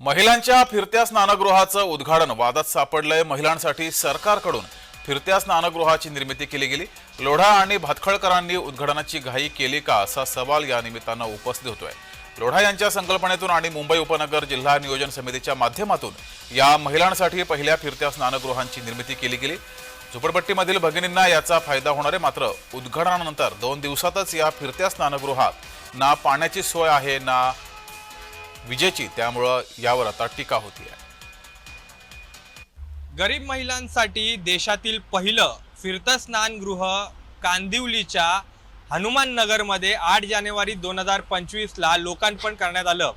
महिलांच्या फिरत्या स्नानगृहाचं उद्घाटन. वादात सापडलंय महिलांसाठी सरकारकडून. फिरत्या स्नानगृहाची निर्मिती केली गेली. लोढा आणि भातखळकरांनी उद्घाटनाची घाई केली का असा सवाल या निमित्तानं उपस्थित होतोय. लोढा यांच्या संकल्पनेतून आणि मुंबई उपनगर जिल्हा नियोजन समितीच्या माध्यमातून या महिलांसाठी पहिल्या फिरत्या स्नानगृहांची निर्मिती केली गेली. झोपडपट्टीमधील भगिनींना याचा फायदा होणार आहे. मात्र उद्घाटनानंतर दोन दिवसातच या फिरत्या स्नानगृहात ना पाण्याची सोय आहे ना विजेची त्यामुळं यावर आता टीका होती आहे. गरीब महिलांसाठी देशातील पहिलं फिरतं स्नानगृह कांदिवलीच्या हनुमान नगरमध्ये आठ जानेवारी दोन हजार पंचवीसला लोकार्पण करण्यात आलं.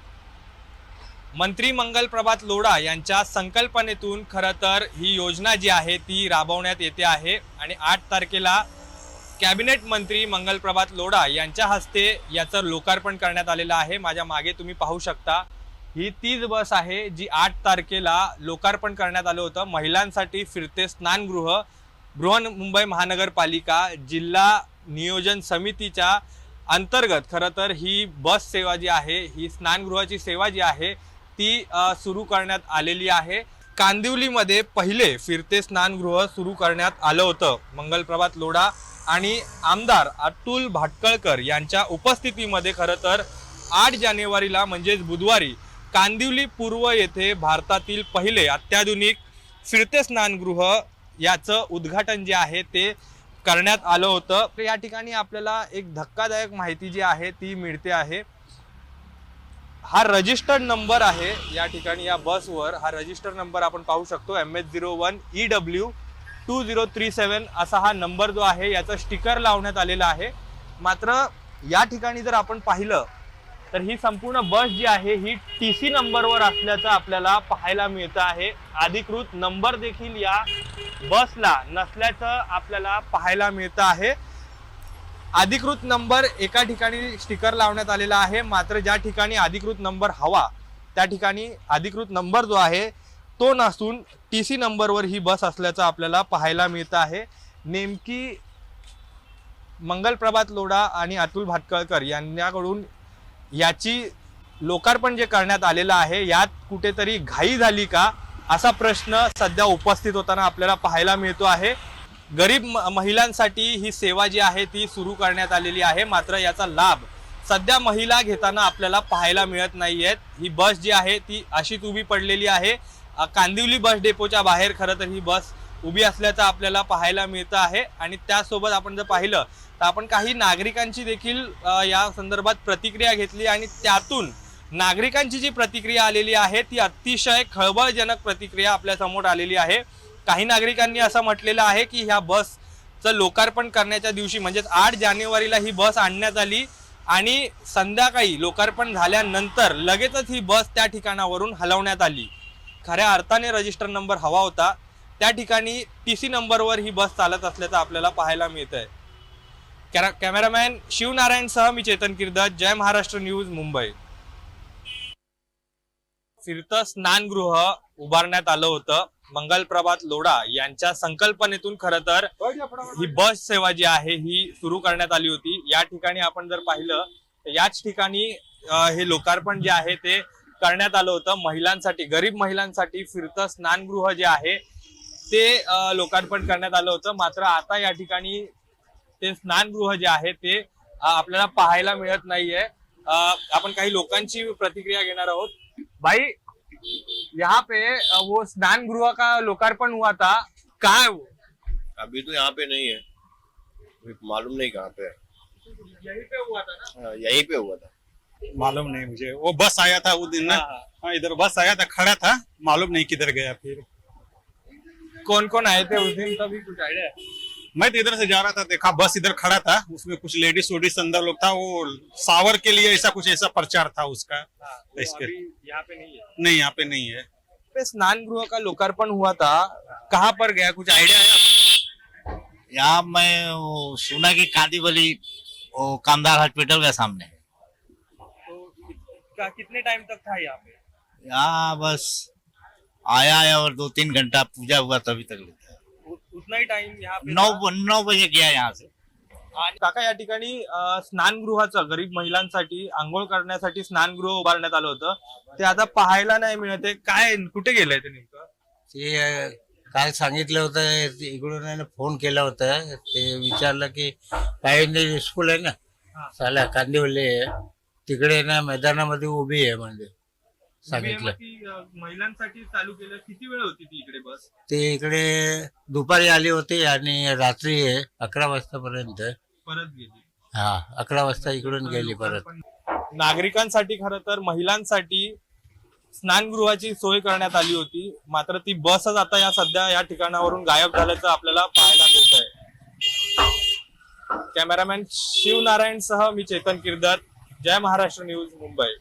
मंत्री मंगल प्रभात लोढा यांच्या संकल्पनेतून खरं तर ही योजना जी आहे ती राबवण्यात येते आहे आणि आठ तारखेला कॅबिनेट मंत्री मंगल प्रभात लोढा यांच्या हस्ते याचं लोकार्पण करण्यात आलेलं आहे. माझ्या मागे तुम्ही पाहू शकता. ही तीच बस आहे जी आठ तारखेला लोकार्पण करण्यात आलं होतं. महिलांसाठी फिरते स्नानगृह बृहन्मुंबई महानगरपालिका जिल्हा नियोजन समितीच्या अंतर्गत. खरं तर ही बस सेवा जी आहे ही स्नानगृहाची सेवा जी आहे ती सुरू करण्यात आलेली आहे. कांदिवलीमध्ये पहिले फिरते स्नानगृह सुरू करण्यात आलं होतं. मंगलप्रभात लोढा आणि आमदार अतुल भाटकळकर यांच्या उपस्थितीमध्ये खरं तर आठ जानेवारीला म्हणजेच बुधवारी कांदिवली पूर्व येथे भारतातील पहिले अत्याधुनिक फिरते स्नानगृह याचं उद्घाटन जे आहे ते करण्यात आलं होतं. तर या ठिकाणी आपल्याला एक धक्कादायक माहिती जी आहे ती मिळते आहे. हा रजिस्टर्ड नंबर आहे या ठिकाणी या बसवर हा रजिस्टर्ड नंबर आपण पाहू शकतो. M H zero one E W two zero three seven असा हा नंबर जो आहे याचं स्टिकर लावण्यात आलेला आहे. मात्र या ठिकाणी जर आपण पाहिलं तर ही संपूर्ण बस जी आहे ही टी सी नंबरवर असल्याचं आपल्याला पाहायला मिळतं आहे. अधिकृत नंबर देखील या बसला नसल्याचं आपल्याला पाहायला मिळतं आहे. अधिकृत नंबर एका ठिकाणी स्टिकर लावण्यात आलेला आहे. मात्र ज्या ठिकाणी अधिकृत नंबर हवा त्या ठिकाणी अधिकृत नंबर जो आहे तो नसून टी सी नंबरवर ही बस असल्याचं आपल्याला पाहायला मिळतं आहे. नेमकी मंगल प्रभात लोढा आणि अतुल भाटकळकर यांच्याकडून याची लोकार्पण जे करण्यात आलेलं आहे यात कुठेतरी घाई झाली का असा प्रश्न सध्या उपस्थित होताना आपल्याला पाहायला मिळतो आहे. गरीब म- महिलांसाठी ही सेवा जी आहे ती सुरू करण्यात आलेली आहे. मात्र याचा लाभ सध्या महिला घेताना आपल्याला पाहायला मिळत नाही आहेत ही बस जी आहे ती अशीच उभी पडलेली आहे. कांदिवली बस डेपोच्या बाहेर खरं तर ही बस उभी असल्याचं आपल्याला पाहायला मिळतं आहे. आणि त्यासोबत आपण जर पाहिलं तर आपण काही नागरिकांची देखील या संदर्भात प्रतिक्रिया घेतली आणि त्यातून नागरिकांची जी प्रतिक्रिया आलेली आहे ती अतिशय खळबळजनक प्रतिक्रिया आपल्यासमोर आलेली आहे. काही नागरिकांनी असं म्हटलेलं आहे की ह्या बसचं लोकार्पण करण्याच्या दिवशी म्हणजेच आठ जानेवारीला ही बस आणण्यात आली आणि संध्याकाळी लोकार्पण झाल्यानंतर लगेचच ही बस त्या ठिकाणावरून हलवण्यात आली. खऱ्या अर्थाने रजिस्टर नंबर हवा होता. त्या ठिकाणी टी सी नंबरवर ही बस चालत असल्याचं आपल्याला पाहायला मिळत आहे कॅरा कॅमेरामॅन शिवनारायणसह मी चेतन किर्दत. जय महाराष्ट्र न्यूज मुंबई. फिरतं स्नानगृह उभारण्यात आलं होतं. मंगल प्रभात लोढा यांच्या संकल्पनेतून खरं तर ही बस सेवा जी आहे ही सुरू करण्यात आली होती. या ठिकाणी आपण जर पाहिलं तर याच ठिकाणी हे लोकार्पण जे आहे ते करण्यात आलं होतं. महिलांसाठी गरीब महिलांसाठी फिरतं स्नानगृह जे आहे ते लोकार्पण करण्यात आलं होतं. मात्र आता या ठिकाणी ते स्नानगृह जे आहे ते आपल्याला पाहायला मिळत नाहीये. आपण काही लोकांची प्रतिक्रिया घेणार आहोत. भाई यहाँ पे वो स्नान गृह का लोकार्पण हुआ था. कहाँ है वो? अभी तो यहाँ पे नहीं है। मालूम नहीं कहाँ पे है। यहीं पे हुआ था ना? यहीं पे हुआ था। मालूम नहीं मुझे। वो बस आया था उस दिन ना। हाँ, हाँ। हाँ इधर बस आया था खड़ा था मालूम नहीं किधर गया फिर। कौन कौन आए थे उस दिन? तभी कुछ आइडिया मैं तो इधर से जा रहा था देखा बस इधर खड़ा था। उसमें कुछ लेडीज़ वेडीज अंदर लोग था वो सावर के लिए ऐसा कुछ ऐसा प्रचार था उसका। हाँ, तो इसके- यहाँ पे नहीं है। नहीं यहाँ पे नहीं है। स्नान गृह का लोकार्पण हुआ था। कहाँ पर गया? कुछ आइडिया है? यहाँ मैं वो सुना की कांदीवली वो कामदार हॉस्पिटल के सामने। का? कितने टाइम तक था यहाँ पे? यहाँ बस आया है और दो तीन घंटा पूजा हुआ तभी तक लेता है। उ- उतना ही टाइम यहाँ पे नौ था? नौ बजे गया यहाँ से। आणि काका या ठिकाणी अं, स्नानगृहाचं गरीब महिलांसाठी आंघोळ करण्यासाठी स्नानगृह उभारण्यात आलं होतं. ते आता पाहायला नाही मिळत आहे. काय कुठे गेलंय ते नेमकं? ते अं, काल सांगितलं होतं ते इकडून आहे ना फोन केला होता. ते विचारलं की पायंदे स्कूल आहे ना? हा. साला कांदिवली तिकडे ना मैदानामध्ये उभी आहे म्हणजे सांगितलं. महिलांसाठी चालू केलं. किती वेळ होती ती इकडे बस? ते इकडे दुपारी आली होती आणि रात्री आहे अकरा वाजतापर्यंत. परत गेली. हा अकरा वाजता इकडून गेली परत. नागरिकांसाठी खरं तर महिलांसाठी स्नानगृहाची सोय करण्यात आली होती. मात्र ती बसच आता या सध्या या ठिकाणावरून गायब झाल्याचं आपल्याला पाहायला मिळत आहे कॅमेरामॅन शिवनारायण सह मी चेतन किर्दत जय महाराष्ट्र न्यूज मुंबई.